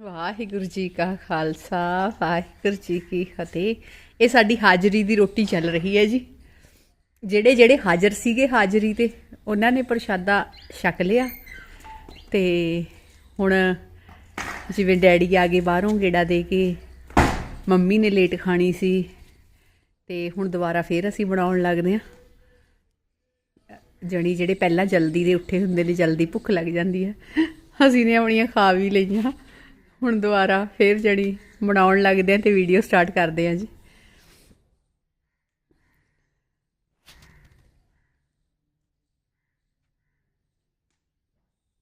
ਵਾਹਿਗੁਰੂ ਜੀ ਕਾ ਖਾਲਸਾ, ਵਾਹਿਗੁਰੂ ਜੀ ਕੀ ਫਤਿਹ। ਇਹ ਸਾਡੀ ਹਾਜ਼ਰੀ ਦੀ ਰੋਟੀ ਚੱਲ ਰਹੀ ਹੈ ਜੀ। ਜਿਹੜੇ ਜਿਹੜੇ ਹਾਜ਼ਰ ਸੀਗੇ ਹਾਜ਼ਰੀ ਤੇ, ਉਹਨਾਂ ਨੇ ਪ੍ਰਸ਼ਾਦਾ ਛਕ ਲਿਆ। ਤੇ ਹੁਣ ਜਿਵੇਂ ਡੈਡੀ ਆ ਗਏ ਬਾਹਰੋਂ ਗੇੜਾ ਦੇ ਕੇ, ਮੰਮੀ ਨੇ ਲੇਟ ਖਾਣੀ ਸੀ। ਤੇ ਹੁਣ ਦੁਬਾਰਾ ਫੇਰ ਅਸੀਂ ਬਣਾਉਣ ਲੱਗਦੇ ਆ ਜਣੀ ਜਿਹੜੇ ਪਹਿਲਾਂ ਜਲਦੀ ਦੇ ਉੱਠੇ ਹੁੰਦੇ ਨੇ, ਜਲਦੀ ਭੁੱਖ ਲੱਗ ਜਾਂਦੀ ਹੈ। ਅਸੀਂ ਨੇ ਆਪਣੀਆਂ ਖਾ ਵੀ ਲਈਆਂ। ਹੁਣ ਦੁਬਾਰਾ ਫੇਰ ਜਣੀ ਬਣਾਉਣ ਲੱਗਦੇ ਆ ਤੇ ਵੀਡੀਓ ਸਟਾਰਟ ਕਰਦੇ ਆ ਜੀ।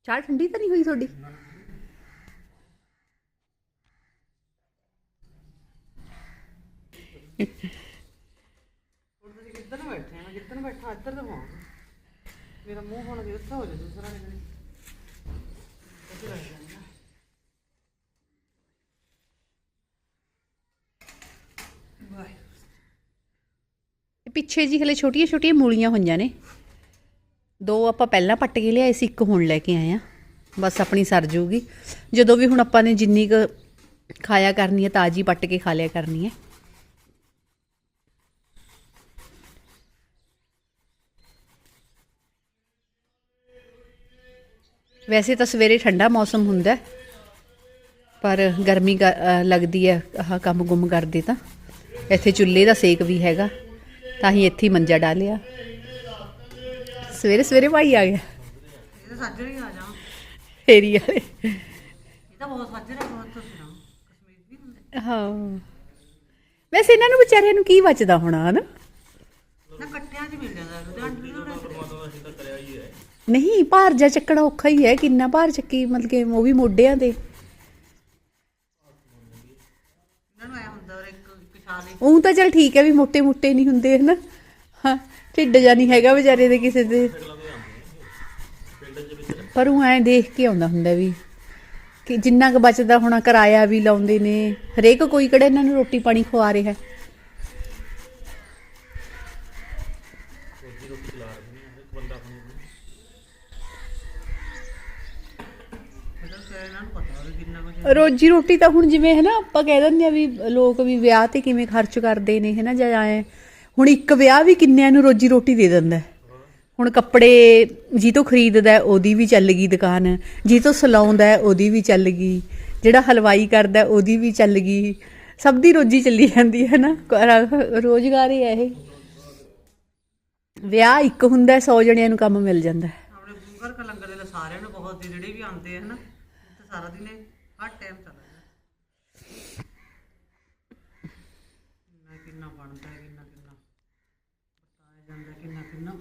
ਚਾਹ ਠੰਡੀ ਤਾਂ ਨਹੀਂ ਹੋਈ ਤੁਹਾਡੀ? ਹੁਣ ਤੁਸੀਂ ਕਿੱਧਰ ਬੈਠੇ ਆ ਮੈਂ ਜਿੱਧਰ ਬੈਠਾ, ਇੱਧਰ ਤੋਂ ਮੇਰਾ ਮੂੰਹ ਹੁਣ ਵੀ ਉੱਥੇ ਹੋ ਜਾ ਦੂਸਰਾ ਕਿਤੇ ਇੱਧਰ ਲੱਗ ਜਾਂਦਾ ਵਾਹਿਗੁਰੂ ਪਿੱਛੇ ਜੀ ਹਲੇ ਛੋਟੀਆਂ ਛੋਟੀਆਂ ਮੂਲੀਆਂ ਹੋਈਆਂ ਨੇ। ਦੋ ਆਪਾਂ ਪਹਿਲਾਂ ਪੱਟ ਕੇ ਲਿਆਏ ਸੀ, ਇੱਕ ਹੁਣ ਲੈ ਕੇ ਆਏ ਆ ਬਸ ਆਪਣੀ ਸਰ ਜੂਗੀ। ਜਦੋਂ ਵੀ ਹੁਣ ਆਪਾਂ ਨੇ ਜਿੰਨੀ ਕੁ ਖਾਇਆ ਕਰਨੀ ਹੈ, ਤਾਜੀ ਪੱਟ ਕੇ ਖਾ ਲਿਆ ਕਰਨੀ ਹੈ। ਵੈਸੇ ਤਾਂ ਸਵੇਰੇ ਠੰਡਾ ਮੌਸਮ ਹੁੰਦਾ ਪਰ ਗਰਮੀ ਲੱਗਦੀ ਹੈ, ਆਹ ਕੰਮ ਗੁੰਮ ਕਰਦੇ ਤਾਂ। ਇੱਥੇ ਚੁੱਲ੍ਹੇ ਦਾ ਸੇਕ ਵੀ ਹੈਗਾ। ਤਾਂ ਹੀ ਇੱਥੇ ਮੰਜਾ ਡਾਲਿਆ। ਸਵੇਰੇ ਸਵੇਰੇ ਭਾਈ ਆ ਗਿਆ। ਇਹ ਤਾਂ ਸੱਜਰ ਹੀ ਆ ਜਾ। ਫੇਰੀ ਵਾਲੇ ਇਹ ਤਾਂ ਬਹੁਤ ਸੱਜਰ ਹੈ ਬਹੁਤ ਤੁਸੀਂ ਨਾ ਕਸ਼ਮੀਰ ਵੀ ਹੁੰਦੇ। ਹਾਂ। ਵੈਸੇ ਇਹਨਾਂ ਨੂੰ ਵਿਚਾਰਿਆਂ ਨੂੰ ਕੀ ਬਚਦਾ ਹੋਣਾ ਹਨਾ? ਨਾ ਕੱਟਿਆਂ 'ਚ ਮਿਲ ਜਾਂਦਾ ਲੁਧਿਆਣੇ ਵੀ ਉਹਨਾਂ ਨਹੀਂ ਭਾਰ ਜਾ ਚੱਕਣਾ ਔਖਾ ਹੀ ਹੈ ਕਿੰਨਾ ਭਾਰ ਚੱਕੀ ਮਤਲਬ ਕਿ ਉਹ ਵੀ ਮੋਢਿਆਂ ਤੇ ਨੂੰ ਐ ਹੁੰਦਾ ਔਰ ਇੱਕ ਇੱਕ ਛਾਲ ਹੀ ਉਹ ਤਾਂ ਚਲ ਠੀਕ ਹੈ ਵੀ ਮੋਟੇ ਮੋਟੇ ਨਹੀਂ ਹੁੰਦੇ, ਹਨਾ? ਹਾਂ, ਢਿੱਡ ਜਾ ਨਹੀਂ ਹੈਗਾ ਵਿਚਾਰੇ ਦੇ ਕਿਸੇ ਦੇ। ਪਰ ਉਹ ਐਂ ਦੇਖ ਕੇ ਆਉਂਦਾ ਹੁੰਦਾ ਵੀ ਕਿ ਜਿੰਨਾ ਕੁ ਬਚਦਾ ਹੋਣਾ, ਕਿਰਾਇਆ ਵੀ ਲਾਉਂਦੇ ਨੇ। ਹਰੇਕ ਕੋਈ ਕਿਹੜਾ ਇਹਨਾਂ ਨੂੰ ਰੋਟੀ ਪਾਣੀ ਖਵਾ ਰਿਹਾ। ਇਹਦਾ ਰੋਜੀ ਰੋਟੀ ਤਾਂ ਹੁਣ ਜਿਵੇਂ ਹੈ ਨਾ ਆਪਾਂ ਕਹਿ ਦਿੰਦੇ ਆ ਵੀ ਲੋਕ ਵੀ ਵਿਆਹ ਤੇ ਕਿਵੇਂ ਖਰਚ ਕਰਦੇ ਨੇ ਹੈ ਨਾ ਜਾਂ ਐਂ। ਹੁਣ ਇੱਕ ਵਿਆਹ ਵੀ ਕਿੰਨਿਆਂ ਨੂੰ ਰੋਜੀ ਰੋਟੀ ਦੇ ਦਿੰਦਾ ਹੁਣ ਕੱਪੜੇ ਜੀ ਤੋਂ ਖਰੀਦਦਾ ਉਹਦੀ ਵੀ ਚੱਲ ਗਈ ਦੁਕਾਨ। ਜੀ ਤੋਂ ਸਲਾਉਂਦਾ ਉਹਦੀ ਵੀ ਚੱਲ ਗਈ। ਜਿਹੜਾ ਹਲਵਾਈ ਕਰਦਾ ਉਹਦੀ ਵੀ ਚੱਲ ਗਈ। ਸਭ ਦੀ ਰੋਜੀ ਚੱਲੀ ਜਾਂਦੀ ਹੈ ਨਾ ਰੋਜ਼ਗਾਰ ਹੀ ਹੈ ਇਹ। ਵਿਆਹ ਇੱਕ ਹੁੰਦਾ 100 ਜਣਿਆਂ ਨੂੰ ਕੰਮ ਮਿਲ ਜਾਂਦਾ ਆਪਣੇ ਗੁੰਗਰ ਕਾ ਲੰਗਰ ਦੇ ਸਾਰਿਆਂ ਨੂੰ ਬਹੁਤ ਜਿਹੜੇ ਵੀ ਆਉਂਦੇ ਹਨ ਤੇ ਸਾਰਾ ਦਿਨ ਹਰ ਟਾਈਮ ਚੱਲਦਾ ਕਿੰਨਾ ਕਿੰਨਾ ਬਣਦਾ ਕਿੰਨਾ ਕਿੰਨਾ। ਬਤਾਇਆ ਜਾਂਦਾ ਕਿੰਨਾ ਕਿੰਨਾ।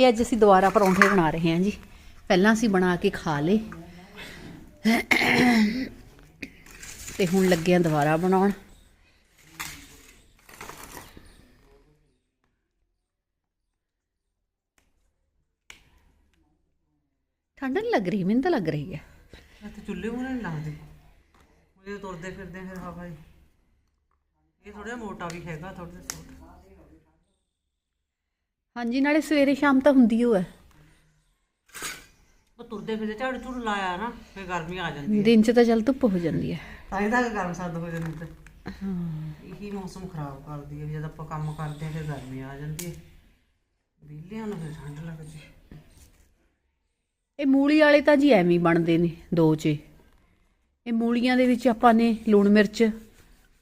ਇਹ ਅੱਜ ਅਸੀਂ ਦੁਬਾਰਾ ਪਰੌਂਠੇ ਬਣਾ ਰਹੇ ਹਾਂ ਜੀ। ਪਹਿਲਾਂ ਅਸੀਂ ਬਣਾ ਕੇ ਖਾ ਲਏ। ਤੇ ਹੁਣ ਲੱਗੇ ਆ ਦੁਬਾਰਾ ਬਣਾਉਣ। ਠੰਡ ਨਹੀਂ ਲੱਗ ਰਹੀ, ਮੈਨੂੰ ਤਾਂ ਲੱਗ ਰਹੀ ਹੈ। ਇੱਥੇ ਚੁੱਲ੍ਹੇ ਮੂਹਰੇ ਨਹੀਂ ਲਾਉਂਦੇ ਉਹ ਤੁਰਦੇ ਫਿਰਦੇ ਫਿਰ ਹਵਾ ਹੀ। ਇਹ ਥੋੜਾ ਮੋਟਾ ਵੀ ਹੈਗਾ ਥੋੜਾ ਹਾਂਜੀ ਨਾਲੇ ਸਵੇਰੇ ਸ਼ਾਮ ਤਾਂ ਹੁੰਦੀ ਓ ਹੈ ਉਹ ਤੁਰਦੇ ਫਿਰਦੇ ਝਾੜੂ ਝੂੜੂ ਲਾਇਆ ਨਾ ਫਿਰ ਗਰਮੀ ਆ ਜਾਂਦੀ ਦਿਨ 'ਚ ਤਾਂ ਚੱਲ ਧੁੱਪ ਹੋ ਜਾਂਦੀ ਹੈ ਤਾਂ ਤਾਂ ਗਰਮ ਸਰਦ ਹੋ ਜਾਂਦੀ ਤੇ। ਇਹੀ ਮੌਸਮ ਖਰਾਬ ਕਰਦੀ ਹੈ ਜਦ ਆਪਾਂ ਕੰਮ ਕਰਦੇ ਹਾਂ ਫਿਰ ਗਰਮੀ ਆ ਜਾਂਦੀ ਹੈ ਵਿਹਲਿਆਂ ਨੂੰ ਫਿਰ ਠੰਡ ਲੱਗਦੀ। ਹੈ ਇਹ ਮੂਲੀ ਵਾਲੇ ਤਾਂ ਜੀ ਐਵੇਂ ਹੀ ਬਣਦੇ ਨੇ ਦੋ 'ਚ। ਇਹ ਮੂਲੀਆਂ ਦੇ ਵਿੱਚ ਆਪਾਂ ਨੇ ਲੂਣ ਮਿਰਚ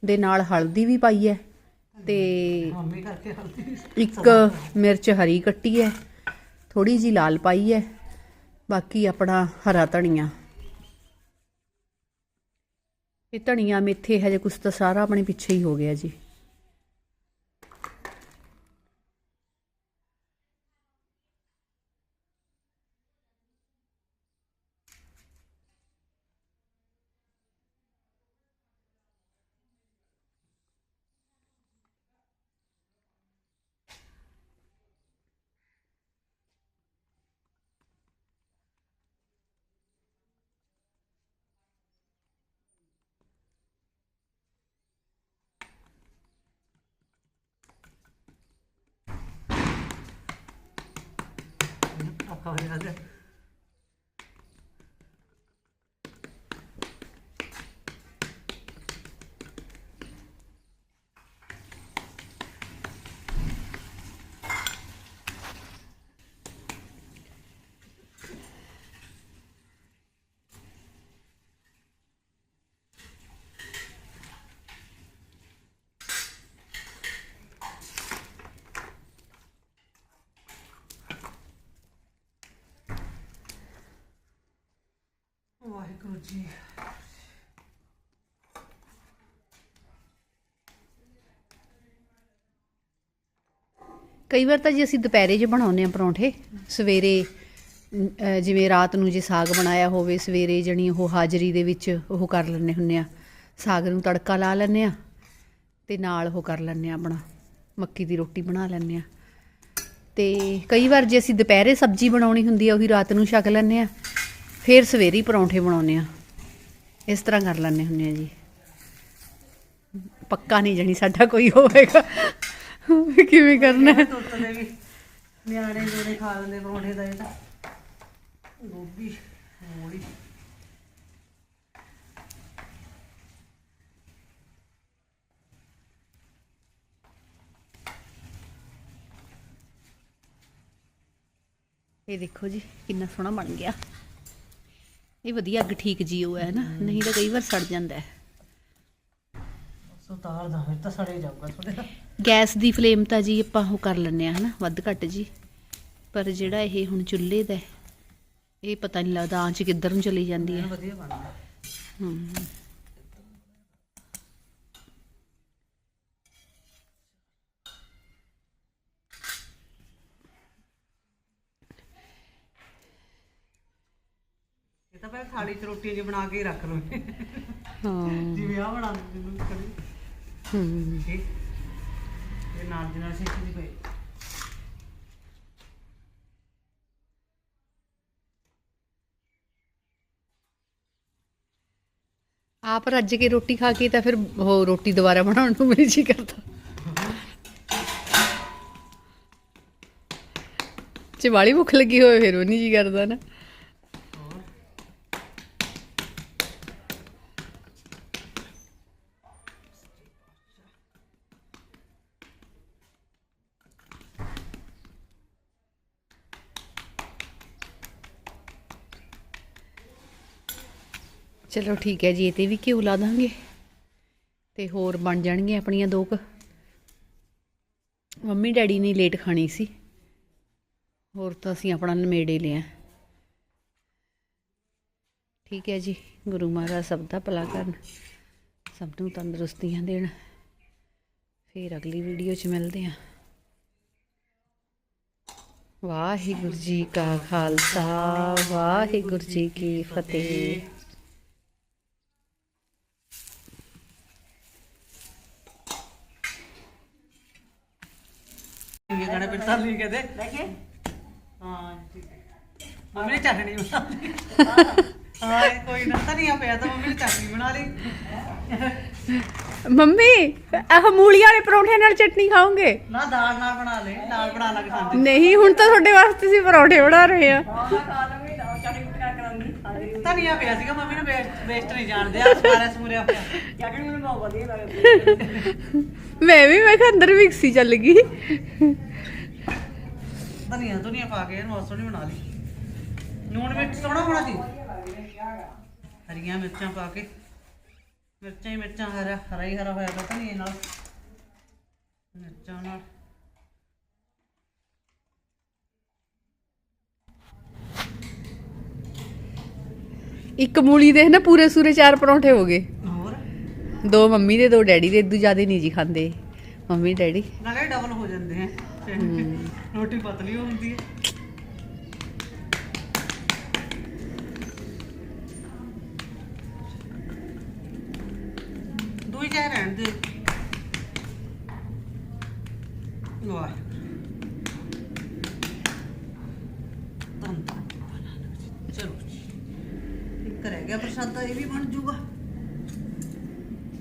ਦੇ ਨਾਲ ਹਲਦੀ ਵੀ ਪਾਈ ਹੈ ਤੇ ਇੱਕ ਮਿਰਚ ਹਰੀ ਕੱਟੀ ਹੈ ਥੋੜੀ ਜੀ ਲਾਲ ਪਾਈ ਹੈ ਬਾਕੀ ਆਪਣਾ ਹਰਾ ਧਨੀਆ। ਇਹ ਧਨੀਆ ਮੇਥੇ ਹਜੇ ਕੁਛ ਤਾਂ ਸਾਰਾ ਆਪਣੇ ਪਿੱਛੇ ਹੀ ਹੋ ਗਿਆ ਜੀ। ਔਖਾ ਹੋ ਜਾਂਦਾ ਵਾਹਿਗੁਰੂ ਜੀ ਕਈ ਵਾਰ ਤਾਂ ਜੀ ਅਸੀਂ ਦੁਪਹਿਰੇ 'ਚ ਬਣਾਉਂਦੇ ਆ ਪਰੌਂਠੇ, ਸਵੇਰੇ ਜਿਵੇਂ ਰਾਤ ਨੂੰ ਜੇ ਸਾਗ ਬਣਾਇਆ ਹੋਵੇ, ਸਵੇਰੇ ਜਣੀ ਉਹ ਹਾਜ਼ਰੀ ਦੇ ਵਿੱਚ ਉਹ ਕਰ ਲੈਂਦੇ ਹੁੰਨੇ ਆ ਸਾਗ ਨੂੰ ਤੜਕਾ ਲਾ ਲੈਂਦੇ ਆ ਤੇ ਨਾਲ ਉਹ ਕਰ ਲੈਂਦੇ ਆ ਆਪਣਾ ਮੱਕੀ ਦੀ ਰੋਟੀ ਬਣਾ ਲੈਂਦੇ ਆ ਤੇ ਕਈ ਵਾਰ ਜੇ ਅਸੀਂ ਦੁਪਹਿਰੇ ਸਬਜ਼ੀ ਬਣਾਉਣੀ ਹੁੰਦੀ ਆ, ਉਹੀ ਰਾਤ ਨੂੰ ਛਕ ਲੈਂਦੇ ਆ ਫਿਰ ਸਵੇਰੇ ਪਰੌਂਠੇ ਬਣਾਉਂਦੇ ਆ ਇਸ ਤਰ੍ਹਾਂ ਕਰ ਲੈਂਦੇ ਹੁੰਨੇ ਆ ਜੀ। ਪੱਕਾ ਨਹੀਂ ਜਣੀ ਸਾਡਾ ਕੋਈ ਹੋਵੇਗਾ। ਕਿਵੇਂ ਕਰਨਾ ਹੈ। ਤੁੱਤ ਦੇ ਵੀ ਨਿਆਣੇ ਜਿਹੜੇ ਖਾ ਲੈਂਦੇ ਪਰੌਂਠੇ ਦਾ ਇਹ ਤਾਂ। ਗੋਭੀ ਮੂਲੀ। ਇਹ ਦੇਖੋ ਜੀ ਕਿੰਨਾ ਸੋਹਣਾ ਬਣ ਗਿਆ। ਇਹ ਵਧੀਆ ਅੱਗ ਠੀਕ ਜੀ ਉਹ ਹੈ ਨਾ ਨਹੀਂ ਤਾਂ ਕਈ ਵਾਰ ਸੜ ਜਾਂਦਾ ਹੈ। ਸੋ ਤਾਰ ਦਾ ਫਿਰ ਤਾਂ ਸੜੇ ਜਾਊਗਾ ਥੋੜੇ ਗੈਸ ਦੀ ਫਲੇਮ ਤਾਂ ਜੀ ਆਪਾਂ ਉਹ ਕਰ ਲੈਂਦੇ ਆ ਹਨਾ ਵੱਧ ਘੱਟ ਜੀ। ਪਰ ਜਿਹੜਾ ਇਹ ਹੁਣ ਚੁੱਲ੍ਹੇ ਦਾ ਹੈ, ਇਹ ਪਤਾ ਨਹੀਂ ਲੱਗਦਾ ਆਂਚ ਕਿੱਧਰ ਨੂੰ ਚਲੀ ਜਾਂਦੀ ਹੈ। ਵਧੀਆ ਬਣਦਾ। ਹਮ। ਪਹਿਲਾਂ ਥਾਲੀ 'ਚ ਰੋਟੀਆਂ ਜੀ ਬਣਾ ਕੇ ਹੀ ਰੱਖ ਲਓ ਹਾਂ। ਜਿਵੇਂ ਆ ਬਣਾ ਦਿੰਦੇ ਨੂੰ ਕਰੀ ਹਮ। ਠੀਕ। ਇਹ ਨਾਲ ਦੀ ਨਾਲ ਸੇਕੀ ਦੀ ਪਈ। ਆਪ ਰੱਜ ਕੇ ਰੋਟੀ ਖਾ ਕੇ ਤਾਂ ਫਿਰ ਉਹ ਰੋਟੀ ਦੁਬਾਰਾ ਬਣਾਉਣ ਨੂੰ ਵੀ ਜੀ ਕਰਦਾ। ਜੇ ਵਾਲੀ ਭੁੱਖ ਲੱਗੀ ਹੋਵੇ ਫਿਰ ਉਹ ਨਹੀਂ ਜੀ ਕਰਦਾ ਨਾ ਹੋਰ ਚਲੋ ਠੀਕ ਹੈ ਜੀ, ਇਹ ਤੇ ਵੀ ਘਿਓ ਲਾ ਦਾਂਗੇ ਤੇ ਹੋਰ ਬਣ ਜਾਣਗੀਆਂ ਆਪਣੀਆਂ ਦੋ ਕੁ। ਮੰਮੀ ਡੈਡੀ ਨੇ ਲੇਟ ਖਾਣੀ ਸੀ, ਹੋਰ ਤਾਂ ਅਸੀਂ ਆਪਣਾ ਨਮੇੜੇ ਲਿਆ। ਠੀਕ ਹੈ ਜੀ, ਗੁਰੂ ਮਹਾਰਾਜ ਸਭ ਦਾ ਭਲਾ ਕਰਨ, ਸਭ ਨੂੰ ਤੰਦਰੁਸਤੀਆਂ ਦੇਣ। ਫਿਰ ਅਗਲੀ ਵੀਡੀਓ 'ਚ ਮਿਲਦੇ ਹਾਂ। ਵਾਹਿਗੁਰੂ ਜੀ ਕਾ ਖਾਲਸਾ, ਵਾਹਿਗੁਰੂ ਜੀ ਕੀ ਫਤਿਹ। ਤਾਂ ਲਈ ਕਹਦੇ ਦੇਖੇ ਹਾਂ ਠੀਕ ਹੈ। ਮੰਮੀ ਨੇ ਚਟਣੀ ਬਣਾ ਲਈ। ਹਾਂ। ਕੋਈ ਨਾ ਤਾਂ ਨਹੀਂ ਆ ਪਿਆ ਤਾਂ ਮੰਮੀ ਨੇ ਚਟਣੀ ਬਣਾ ਲਈ। ਮੰਮੀ ਆਹ ਮੂਲੀਆਂ ਵਾਲੇ ਪਰੌਂਠੇ ਨਾਲ ਚਟਨੀ ਖਾਓਗੇ? ਨਾ ਦਾਲ ਨਾਲ ਬਣਾ ਲੈ ਦਾਲ ਬਣਾ ਲਾ ਖਾਂਦੇ। ਨਹੀਂ ਹੁਣ ਤਾਂ ਤੁਹਾਡੇ ਵਾਸਤੇ ਅਸੀਂ ਪਰੌਂਠੇ ਬਣਾ ਰਹੇ ਆ ਧਨੀਆ ਪਿਆ ਸੀਗਾ ਮੰਮੀ ਨੇ ਵੇਸਟ ਵੇਸਟ ਨਹੀਂ ਜਾਣਦੇ ਆ ਸਾਰਾ ਸਮੂਰਿਆ ਪਿਆ। ਚਟਣੀ ਮੈਨੂੰ ਬਹੁਤ ਵਧੀਆ ਲੱਗਦੀ। ਮੈਂ ਵੀ ਮੈਂ ਕਿਹਾ ਅੰਦਰ ਮਿਕਸੀ ਚੱਲ ਗਈ। ਧਨੀਆ ਧਨੀਆ ਪਾ ਕੇ ਇਹਨੂੰ ਸੋਹਣੀ ਬਣਾ ਲਈ। ਨੂਣ ਮਿਰਚ ਸੋਹਣਾ ਹੋਣਾ ਸੀ। ਹਰੀਆਂ ਮਿਰਚਾਂ ਪਾ ਕੇ। ਮਿਰਚਾਂ ਹੀ ਮਿਰਚਾਂ ਹਰਾ ਹਰਾ ਹੀ ਹਰਾ ਹੋਇਆ ਤਾਂ ਧਨੀਏ ਨਾਲ। ਮਿਰਚਾਂ ਨਾਲ। ਇੱਕ ਮੂਲੀ ਦੇ ਨਾ ਪੂਰੇ ਸੂਰੇ ਚਾਰ ਪਰੌਂਠੇ ਹੋ ਗਏ। ਹੋਰ? ਦੋ ਮੰਮੀ ਦੇ ਦੋ ਡੈਡੀ ਦੇ ਇਦੂ ਜ਼ਿਆਦਾ ਨਹੀਂ ਜੀ ਖਾਂਦੇ। Mummy daddy. ਨਾਲੇ ਡਬਲ ਹੋ ਜਾਂਦੇ ਆ। ਰੋਟੀ ਪਤਲੀ ਹੋ। ਹੁੰਦੀ ਹੈ ਦੂਈ ਜਾ ਰਹਿਣ ਦੇ।